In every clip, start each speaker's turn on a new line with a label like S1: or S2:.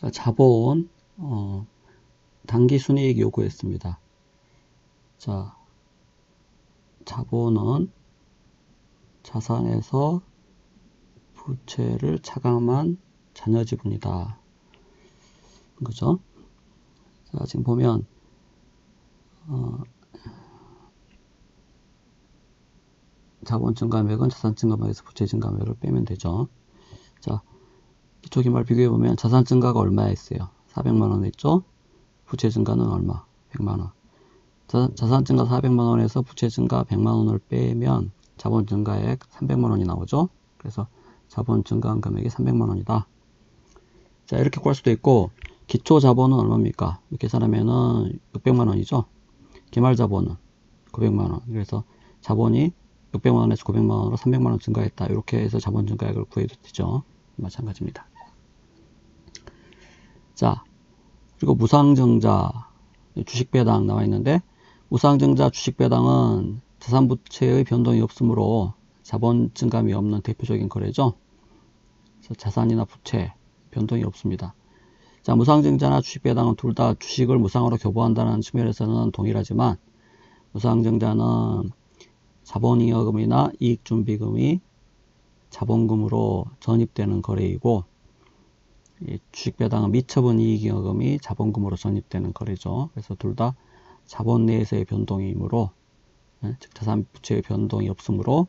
S1: 자, 자본 어, 단기 순이익 요구했습니다. 자, 자본은 자산에서 부채를 차감한 잔여 지분이다. 그죠? 자, 지금 보면 어, 자본 증가액은 자산 증가액에서 부채 증가액을 빼면 되죠. 자, 기초기말 비교해 보면 자산 증가가 얼마였어요? 400만 원 했죠? 부채 증가는 얼마? 100만 원. 자, 자산 증가 400만 원에서 부채 증가 100만 원을 빼면 자본 증가액 300만 원이 나오죠. 그래서 자본 증가한 금액이 300만 원이다. 자, 이렇게 구할 수도 있고 기초 자본은 얼마입니까? 계산하면은 600만 원이죠. 기말 자본은 900만 원. 그래서 자본이 600만 원에서 900만 원으로 300만 원 증가했다. 이렇게 해서 자본 증가액을 구해도 되죠. 마찬가지입니다. 자, 그리고 무상증자 주식 배당 나와 있는데 무상증자 주식 배당은 자산 부채의 변동이 없으므로 자본 증감이 없는 대표적인 거래죠. 그래서 자산이나 부채 변동이 없습니다. 자, 무상증자나 주식 배당은 둘 다 주식을 무상으로 교부한다는 측면에서는 동일하지만 무상증자는 자본잉여금이나 이익준비금이 자본금으로 전입되는 거래이고 주식배당은 미처분 이익잉여금이 자본금으로 전입되는 거래죠. 그래서 둘 다 자본 내에서의 변동이므로 예, 즉 자산 부채의 변동이 없으므로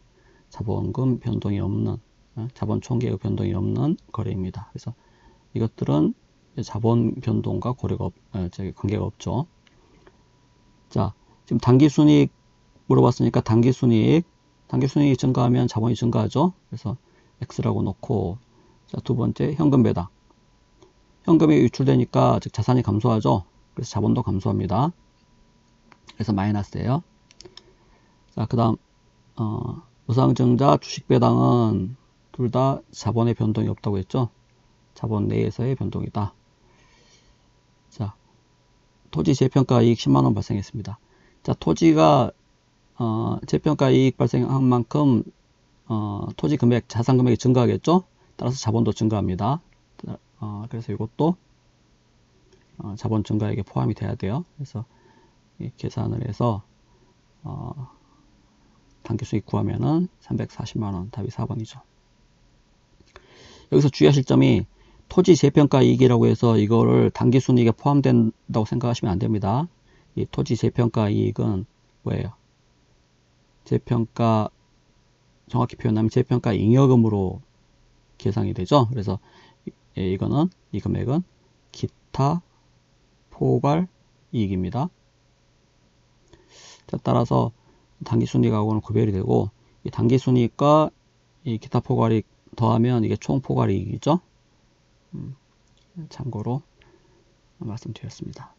S1: 자본금 변동이 없는 예, 자본 총계의 변동이 없는 거래입니다. 그래서 이것들은 자본 변동과 고려가 없, 어, 관계가 없죠. 자, 지금 단기 순이익 물어봤으니까 단기 순이익, 단기순이익이 증가하면 자본이 증가하죠. 그래서 X라고 놓고 자, 두 번째 현금 배당. 현금이 유출되니까 즉 자산이 감소하죠. 그래서 자본도 감소합니다. 그래서 마이너스예요. 자, 그다음 어, 무상증자 주식 배당은 둘 다 자본의 변동이 없다고 했죠. 자본 내에서의 변동이다. 자, 토지 재평가 이익 10만 원 발생했습니다. 자, 토지가 어, 재평가 이익 발생한 만큼 어, 토지 금액, 자산 금액이 증가하겠죠? 따라서 자본도 증가합니다. 어, 그래서 이것도 어, 자본 증가액에 포함이 돼야 돼요. 그래서 계산을 해서 어, 단기 수익 구하면은 340만원 답이 4번이죠. 여기서 주의하실 점이 토지 재평가 이익이라고 해서 이거를 단기 순이익에 포함된다고 생각하시면 안 됩니다. 이 토지 재평가 이익은 뭐예요? 재평가 정확히 표현하면 재평가 잉여금으로 계산이 되죠. 그래서 예, 이거는 이 금액은 기타 포괄 이익입니다. 자, 따라서 단기순이익하고는 구별이 되고 이 단기순이익과 이 기타 포괄이익 더하면 이게 총 포괄이익이죠. 음, 참고로 말씀드렸습니다.